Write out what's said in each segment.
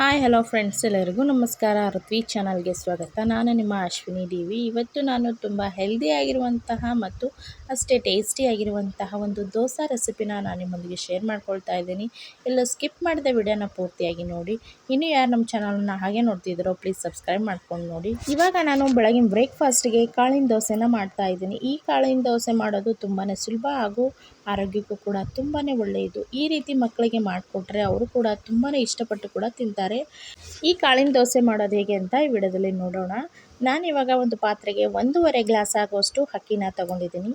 Hi hello friends ಎಲ್ಲರಿಗೂ ನಮಸ್ಕಾರ. ಋತ್ವಿ ಚಾನಲ್ಗೆ ಸ್ವಾಗತ. ನಾನು ನಿಮ್ಮ ಅಶ್ವಿನಿ ದೇವಿ. ಇವತ್ತು ನಾನು ತುಂಬ ಹೆಲ್ದಿಯಾಗಿರುವಂತಹ ಮತ್ತು ಅಷ್ಟೇ ಟೇಸ್ಟಿಯಾಗಿರುವಂತಹ ಒಂದು ದೋಸೆ ರೆಸಿಪಿನ ನಾನು ನಿಮ್ಮೊಂದಿಗೆ ಶೇರ್ ಮಾಡ್ಕೊಳ್ತಾ ಇದ್ದೀನಿ. ಎಲ್ಲ ಸ್ಕಿಪ್ ಮಾಡಿದ ವಿಡಿಯೋನ ಪೂರ್ತಿಯಾಗಿ ನೋಡಿ. ಇನ್ನು ಯಾರು ನಮ್ಮ ಚಾನಲನ್ನು ಹಾಗೆ ನೋಡ್ತಿದ್ದೀರೋ ಪ್ಲೀಸ್ ಸಬ್ಸ್ಕ್ರೈಬ್ ಮಾಡ್ಕೊಂಡು ನೋಡಿ. ಇವಾಗ ನಾನು ಬೆಳಗಿನ ಬ್ರೇಕ್ಫಾಸ್ಟ್ಗೆ ಕಾಳಿನ ದೋಸೆನ ಮಾಡ್ತಾ ಇದ್ದೀನಿ. ಈ ಕಾಳಿನ ದೋಸೆ ಮಾಡೋದು ತುಂಬಾ ಸುಲಭ ಹಾಗೂ ಆರೋಗ್ಯಕ್ಕೂ ಕೂಡ ತುಂಬಾ ಒಳ್ಳೆಯದು. ಈ ರೀತಿ ಮಕ್ಕಳಿಗೆ ಮಾಡಿಕೊಟ್ರೆ ಅವರು ಕೂಡ ತುಂಬಾ ಇಷ್ಟಪಟ್ಟು ಕೂಡ ತಿಂತಾರೆ. ಈ ಕಾಳಿನ ದೋಸೆ ಮಾಡೋದು ಹೇಗೆ ಅಂತ ಈ ವಿಡಿಯೋದಲ್ಲಿ ನೋಡೋಣ. ನಾನಿವಾಗ ಒಂದು ಪಾತ್ರೆಗೆ ಒಂದೂವರೆ ಗ್ಲಾಸ್ ಆಗುವಷ್ಟು ಅಕ್ಕಿನ ತಗೊಂಡಿದ್ದೀನಿ.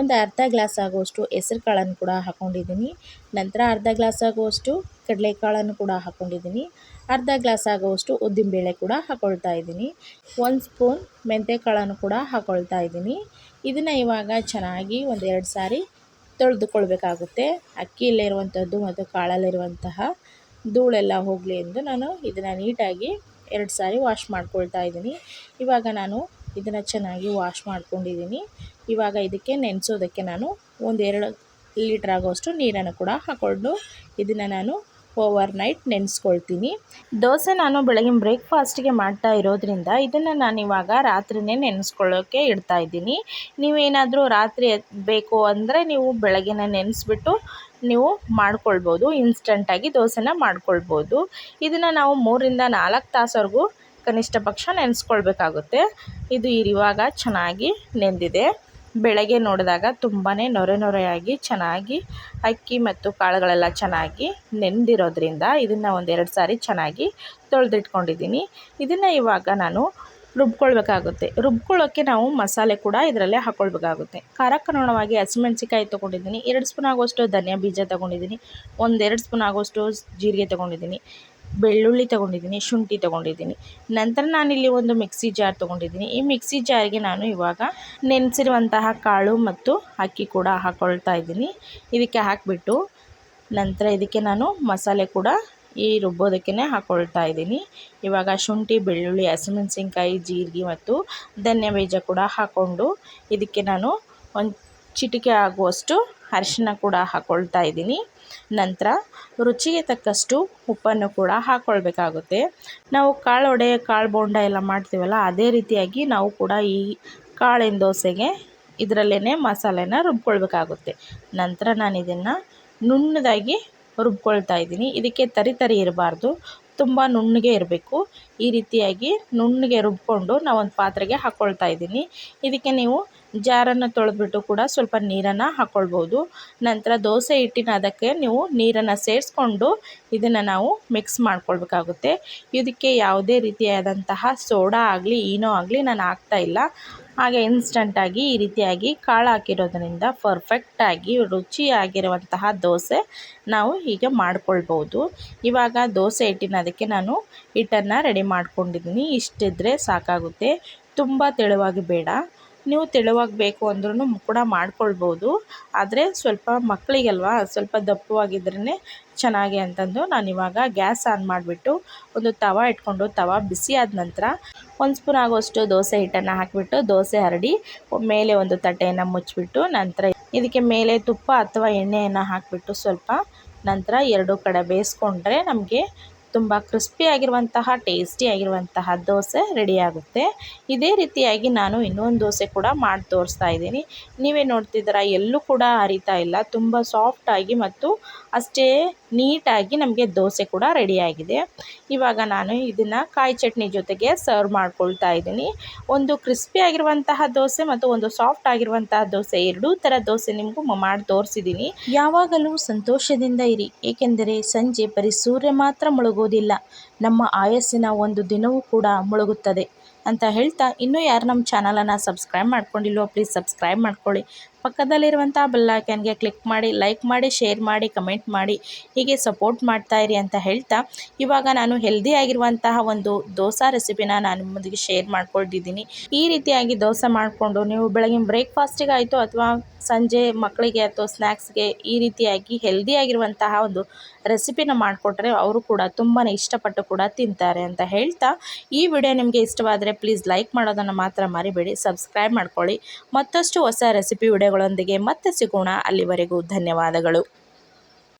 ಒಂದು ಅರ್ಧ ಗ್ಲಾಸ್ ಆಗುವಷ್ಟು ಹೆಸರು ಕಾಳನ್ನು ಕೂಡ ಹಾಕ್ಕೊಂಡಿದ್ದೀನಿ ನಂತರ ಅರ್ಧ ಗ್ಲಾಸ್ ಆಗುವಷ್ಟು ಕಡಲೆಕಾಳನ್ನು ಕೂಡ ಹಾಕ್ಕೊಂಡಿದ್ದೀನಿ ಅರ್ಧ ಗ್ಲಾಸ್ ಆಗುವಷ್ಟು ಉದ್ದಿನಬೇಳೆ ಕೂಡ ಹಾಕ್ಕೊಳ್ತಾ ಇದ್ದೀನಿ. ಒಂದು ಸ್ಪೂನ್ ಮೆಂತ್ಯಕಾಳನ್ನು ಕೂಡ ಹಾಕ್ಕೊಳ್ತಾ ಇದ್ದೀನಿ. ಇದನ್ನು ಇವಾಗ ಚೆನ್ನಾಗಿ ಒಂದೆರಡು ಸಾರಿ ತೊಳೆದುಕೊಳ್ಬೇಕಾಗುತ್ತೆ. ಅಕ್ಕಿಯಲ್ಲಿರುವಂಥದ್ದು ಮತ್ತು ಕಾಳಲ್ಲಿರುವಂತಹ ಧೂಳೆಲ್ಲ ಹೋಗಲಿ ಎಂದು ನಾನು ಇದನ್ನು ನೀಟಾಗಿ ಎರಡು ಸಾರಿ ವಾಶ್ ಮಾಡ್ಕೊಳ್ತಾ ಇದ್ದೀನಿ. ಇವಾಗ ನಾನು ಇದನ್ನು ಚೆನ್ನಾಗಿ ವಾಶ್ ಮಾಡ್ಕೊಂಡಿದ್ದೀನಿ. ಇವಾಗ ಇದಕ್ಕೆ ನೆನೆಸೋದಕ್ಕೆ ನಾನು ಒಂದೆರಡು ಲೀಟ್ರ್ ಆಗೋಷ್ಟು ನೀರನ್ನು ಕೂಡ ಹಾಕ್ಕೊಂಡು ಇದನ್ನು ನಾನು ಓವರ್ ನೈಟ್ ನೆನೆಸ್ಕೊಳ್ತೀನಿ. ದೋಸೆ ನಾನು ಬೆಳಗಿನ ಬ್ರೇಕ್ಫಾಸ್ಟಿಗೆ ಮಾಡ್ತಾ ಇರೋದ್ರಿಂದ ಇದನ್ನು ನಾನು ಇವಾಗ ರಾತ್ರಿಯೇ ನೆನೆಸ್ಕೊಳ್ಳೋಕ್ಕೆ ಇಡ್ತಾ ಇದ್ದೀನಿ. ನೀವೇನಾದರೂ ರಾತ್ರಿ ಬೇಕು ಅಂದರೆ ನೀವು ಬೆಳಗ್ಗೆನ ನೆನೆಸ್ಬಿಟ್ಟು ನೀವು ಮಾಡ್ಕೊಳ್ಬೋದು. ಇನ್ಸ್ಟಂಟಾಗಿ ದೋಸೆನ ಮಾಡ್ಕೊಳ್ಬೋದು. ಇದನ್ನು ನಾವು ಮೂರಿಂದ ನಾಲ್ಕು ತಾಸವರೆಗೂ ಕನಿಷ್ಠ ಪಕ್ಷ ನೆನೆಸ್ಕೊಳ್ಬೇಕಾಗುತ್ತೆ. ಇದು ಇವಾಗ ಚೆನ್ನಾಗಿ ನೆಂದಿದೆ. ಬೆಳಗ್ಗೆ ನೋಡಿದಾಗ ತುಂಬಾ ನೊರೆ ನೊರೆಯಾಗಿ ಚೆನ್ನಾಗಿ ಅಕ್ಕಿ ಮತ್ತು ಕಾಳುಗಳೆಲ್ಲ ಚೆನ್ನಾಗಿ ನೆಂದಿರೋದ್ರಿಂದ ಇದನ್ನು ಒಂದೆರಡು ಸಾರಿ ಚೆನ್ನಾಗಿ ತೊಳೆದಿಟ್ಕೊಂಡಿದ್ದೀನಿ. ಇದನ್ನು ಇವಾಗ ನಾನು ರುಬ್ಕೊಳ್ಬೇಕಾಗುತ್ತೆ. ರುಬ್ಕೊಳ್ಳೋಕ್ಕೆ ನಾವು ಮಸಾಲೆ ಕೂಡ ಇದರಲ್ಲೇ ಹಾಕ್ಕೊಳ್ಬೇಕಾಗುತ್ತೆ ಖಾರಕ್ಕನುಗುಣವಾಗಿ ಹಸಿಮೆಣ್ಸಿಕಾಯಿ ತೊಗೊಂಡಿದ್ದೀನಿ. ಎರಡು ಸ್ಪೂನ್ ಆಗೋಷ್ಟು ಧನಿಯಾ ಬೀಜ ತೊಗೊಂಡಿದ್ದೀನಿ. ಒಂದೆರಡು ಸ್ಪೂನ್ ಆಗೋಷ್ಟು ಜೀರಿಗೆ ತೊಗೊಂಡಿದ್ದೀನಿ. ಬೆಳ್ಳುಳ್ಳಿ ತೊಗೊಂಡಿದ್ದೀನಿ, ಶುಂಠಿ ತೊಗೊಂಡಿದ್ದೀನಿ. ನಂತರ ನಾನಿಲ್ಲಿ ಒಂದು ಮಿಕ್ಸಿ ಜಾರ್ ತೊಗೊಂಡಿದ್ದೀನಿ. ಈ ಮಿಕ್ಸಿ ಜಾರ್ಗೆ ನಾನು ಇವಾಗ ನೆನೆಸಿರುವಂತಹ ಕಾಳು ಮತ್ತು ಅಕ್ಕಿ ಕೂಡ ಹಾಕ್ಕೊಳ್ತಾ ಇದ್ದೀನಿ. ಇದಕ್ಕೆ ಹಾಕಿಬಿಟ್ಟು ನಂತರ ಇದಕ್ಕೆ ನಾನು ಮಸಾಲೆ ಕೂಡ ಈ ರುಬ್ಬೋದಕ್ಕೇ ಹಾಕ್ಕೊಳ್ತಾ ಇದ್ದೀನಿ. ಇವಾಗ ಶುಂಠಿ, ಬೆಳ್ಳುಳ್ಳಿ, ಹಸಿಮೆಣಸಿನ್ಕಾಯಿ, ಜೀರಿಗೆ ಮತ್ತು ಧನ್ಯ ಬೀಜ ಕೂಡ ಹಾಕ್ಕೊಂಡು ಇದಕ್ಕೆ ನಾನು ಒಂದು ಚಿಟಿಕೆ ಆಗುವಷ್ಟು ಅರಿಶಿನ ಕೂಡ ಹಾಕ್ಕೊಳ್ತಾ ಇದ್ದೀನಿ. ನಂತರ ರುಚಿಗೆ ತಕ್ಕಷ್ಟು ಉಪ್ಪನ್ನು ಕೂಡ ಹಾಕ್ಕೊಳ್ಬೇಕಾಗುತ್ತೆ ನಾವು ಕಾಳು ಒಡೆ ಕಾಳು ಬೋಂಡ ಎಲ್ಲ ಮಾಡ್ತೀವಲ್ಲ, ಅದೇ ರೀತಿಯಾಗಿ ನಾವು ಕೂಡ ಈ ಕಾಳಿನ ದೋಸೆಗೆ ಇದರಲ್ಲೇ ಮಸಾಲೆನ ರುಬ್ಕೊಳ್ಬೇಕಾಗುತ್ತೆ. ನಂತರ ನಾನು ಇದನ್ನು ನುಣ್ಣದಾಗಿ ರುಬ್ಕೊಳ್ತಾ ಇದ್ದೀನಿ. ಇದಕ್ಕೆ ತರಿ ತರಿ ಇರಬಾರ್ದು, ತುಂಬ ನುಣ್ಣಗೆ ಇರಬೇಕು. ಈ ರೀತಿಯಾಗಿ ನುಣ್ಣಗೆ ರುಬ್ಕೊಂಡು ನಾವೊಂದು ಪಾತ್ರೆಗೆ ಹಾಕ್ಕೊಳ್ತಾ ಇದ್ದೀನಿ. ಇದಕ್ಕೆ ನೀವು ಜಾರನ್ನು ತೊಳೆದ್ಬಿಟ್ಟು ಕೂಡ ಸ್ವಲ್ಪ ನೀರನ್ನು ಹಾಕ್ಕೊಳ್ಬೋದು ನಂತರ ದೋಸೆ ಹಿಟ್ಟಿನ ಅದಕ್ಕೆ ನೀವು ನೀರನ್ನು ಸೇರಿಸ್ಕೊಂಡು ಇದನ್ನು ನಾವು ಮಿಕ್ಸ್ ಮಾಡ್ಕೊಳ್ಬೇಕಾಗುತ್ತೆ. ಇದಕ್ಕೆ ಯಾವುದೇ ರೀತಿಯಾದಂತಹ ಸೋಡಾ ಆಗಲಿ ಏನೋ ಆಗಲಿ ನಾನು ಹಾಕ್ತಾಯಿಲ್ಲ ಹಾಗೆ ಇನ್ಸ್ಟಂಟಾಗಿ ಈ ರೀತಿಯಾಗಿ ಕಾಳು ಹಾಕಿರೋದ್ರಿಂದ ಪರ್ಫೆಕ್ಟಾಗಿ ರುಚಿಯಾಗಿರುವಂತಹ ದೋಸೆ ನಾವು ಹೀಗೆ ಮಾಡ್ಕೊಳ್ಬೋದು. ಇವಾಗ ದೋಸೆ ಹಿಟ್ಟಿನ ಅದಕ್ಕೆ ನಾನು ಹಿಟ್ಟನ್ನು ರೆಡಿ ಮಾಡ್ಕೊಂಡಿದ್ದೀನಿ. ಇಷ್ಟಿದ್ರೆ ಸಾಕಾಗುತ್ತೆ. ತುಂಬ ತೆಳುವಾಗಿ ಬೇಡ. ನೀವು ತೆಳುವಾಗಿ ಬೇಕು ಅಂದ್ರೂ ಕೂಡ ಮಾಡ್ಕೊಳ್ಬೋದು. ಆದರೆ ಸ್ವಲ್ಪ ಮಕ್ಕಳಿಗಲ್ವಾ ಸ್ವಲ್ಪ ದಪ್ಪವಾಗಿದ್ರೇ ಚೆನ್ನಾಗಿ ಅಂತಂದು ನಾನಿವಾಗ ಗ್ಯಾಸ್ ಆನ್ ಮಾಡಿಬಿಟ್ಟು ಒಂದು ತವ ಇಟ್ಕೊಂಡು, ತವ ಬಿಸಿ ಆದ ನಂತರ ಒಂದು ಸ್ಪೂನ್ ಆಗೋಷ್ಟು ದೋಸೆ ಹಿಟ್ಟನ್ನು ಹಾಕಿಬಿಟ್ಟು ದೋಸೆ ಹರಡಿ ಮೇಲೆ ಒಂದು ತಟ್ಟೆಯನ್ನು ಮುಚ್ಚಿಬಿಟ್ಟು ನಂತರ ಇದಕ್ಕೆ ಮೇಲೆ ತುಪ್ಪ ಅಥವಾ ಎಣ್ಣೆಯನ್ನು ಹಾಕಿಬಿಟ್ಟು ಸ್ವಲ್ಪ ನಂತರ ಎರಡು ಕಡೆ ಬೇಯಿಸ್ಕೊಂಡ್ರೆ ನಮಗೆ ತುಂಬ ಕ್ರಿಸ್ಪಿಯಾಗಿರುವಂತಹ ಟೇಸ್ಟಿಯಾಗಿರುವಂತಹ ದೋಸೆ ರೆಡಿಯಾಗುತ್ತೆ ಇದೇ ರೀತಿಯಾಗಿ ನಾನು ಇನ್ನೊಂದು ದೋಸೆ ಕೂಡ ಮಾಡಿ ತೋರಿಸ್ತಾ ಇದ್ದೀನಿ. ನೀವೇ ನೋಡ್ತಿದ್ದೀರ, ಎಲ್ಲೂ ಕೂಡ ಹರಿತಾ ಇಲ್ಲ. ತುಂಬ ಸಾಫ್ಟಾಗಿ ಮತ್ತು ಅಷ್ಟೇ ನೀಟಾಗಿ ನಮಗೆ ದೋಸೆ ಕೂಡ ರೆಡಿಯಾಗಿದೆ ಇವಾಗ ನಾನು ಇದನ್ನು ಕಾಯಿ ಚಟ್ನಿ ಜೊತೆಗೆ ಸರ್ವ್ ಮಾಡ್ಕೊಳ್ತಾ ಇದ್ದೀನಿ. ಒಂದು ಕ್ರಿಸ್ಪಿಯಾಗಿರುವಂತಹ ದೋಸೆ ಮತ್ತು ಒಂದು ಸಾಫ್ಟ್ ಆಗಿರುವಂತಹ ದೋಸೆ, ಎರಡೂ ಥರ ದೋಸೆ ನಿಮಗೂ ಮಾಡಿ ತೋರಿಸಿದ್ದೀನಿ. ಯಾವಾಗಲೂ ಸಂತೋಷದಿಂದ ಇರಿ. ಏಕೆಂದರೆ ಸಂಜೆ ಬರೀ ಸೂರ್ಯ ಮಾತ್ರ ಮುಳುಗೋದಿಲ್ಲ ನಮ್ಮ ಆಯಸ್ಸಿನ ಒಂದು ದಿನವೂ ಕೂಡ ಮುಳುಗುತ್ತದೆ. ಅಂತ ಹೇಳ್ತಾ ಇನ್ನೂ ಯಾರು ನಮ್ಮ ಚಾನಲನ್ನು ಸಬ್ಸ್ಕ್ರೈಬ್ ಮಾಡ್ಕೊಂಡಿಲ್ವೋ ಪ್ಲೀಸ್ ಸಬ್ಸ್ಕ್ರೈಬ್ ಮಾಡ್ಕೊಳ್ಳಿ. ಪಕ್ಕದಲ್ಲಿರುವಂಥ ಬೆಲ್ಲೈಕನ್ಗೆ ಕ್ಲಿಕ್ ಮಾಡಿ ಲೈಕ್ ಮಾಡಿ ಶೇರ್ ಮಾಡಿ ಕಮೆಂಟ್ ಮಾಡಿ, ಹೀಗೆ ಸಪೋರ್ಟ್ ಮಾಡ್ತಾ ಇರಿ ಅಂತ ಹೇಳ್ತಾ ಇವಾಗ ನಾನು ಹೆಲ್ದಿ ಆಗಿರುವಂತಹ ಒಂದು ದೋಸೆ ರೆಸಿಪಿನ ನಾನು ನಿಮ್ಮೊಂದಿಗೆ ಶೇರ್ ಮಾಡ್ಕೊಳ್ತಿದ್ದೀನಿ. ಈ ರೀತಿಯಾಗಿ ದೋಸೆ ಮಾಡಿಕೊಂಡು ನೀವು ಬೆಳಗಿನ ಬ್ರೇಕ್ಫಾಸ್ಟಿಗೆ ಆಯಿತು ಅಥವಾ ಸಂಜೆ ಮಕ್ಕಳಿಗೆ ಅಥವಾ ಸ್ನ್ಯಾಕ್ಸ್ಗೆ ಈ ರೀತಿಯಾಗಿ ಹೆಲ್ದಿಯಾಗಿರುವಂತಹ ಒಂದು ರೆಸಿಪಿನ ಮಾಡಿಕೊಟ್ರೆ ಅವರು ಕೂಡ ತುಂಬಾ ಇಷ್ಟಪಟ್ಟು ಕೂಡ ತಿಂತಾರೆ ಅಂತ ಹೇಳ್ತಾ ಈ ವಿಡಿಯೋ ನಿಮಗೆ ಇಷ್ಟವಾದರೆ ಪ್ಲೀಸ್ ಲೈಕ್ ಮಾಡೋದನ್ನು ಮಾತ್ರ ಮರಿಬೇಡಿ ಸಬ್ಸ್ಕ್ರೈಬ್ ಮಾಡ್ಕೊಳ್ಳಿ. ಮತ್ತಷ್ಟು ಹೊಸ ರೆಸಿಪಿ ವಿಡಿಯೋಗಳೊಂದಿಗೆ ಮತ್ತೆ ಸಿಗೋಣ. ಅಲ್ಲಿವರೆಗೂ ಧನ್ಯವಾದಗಳು.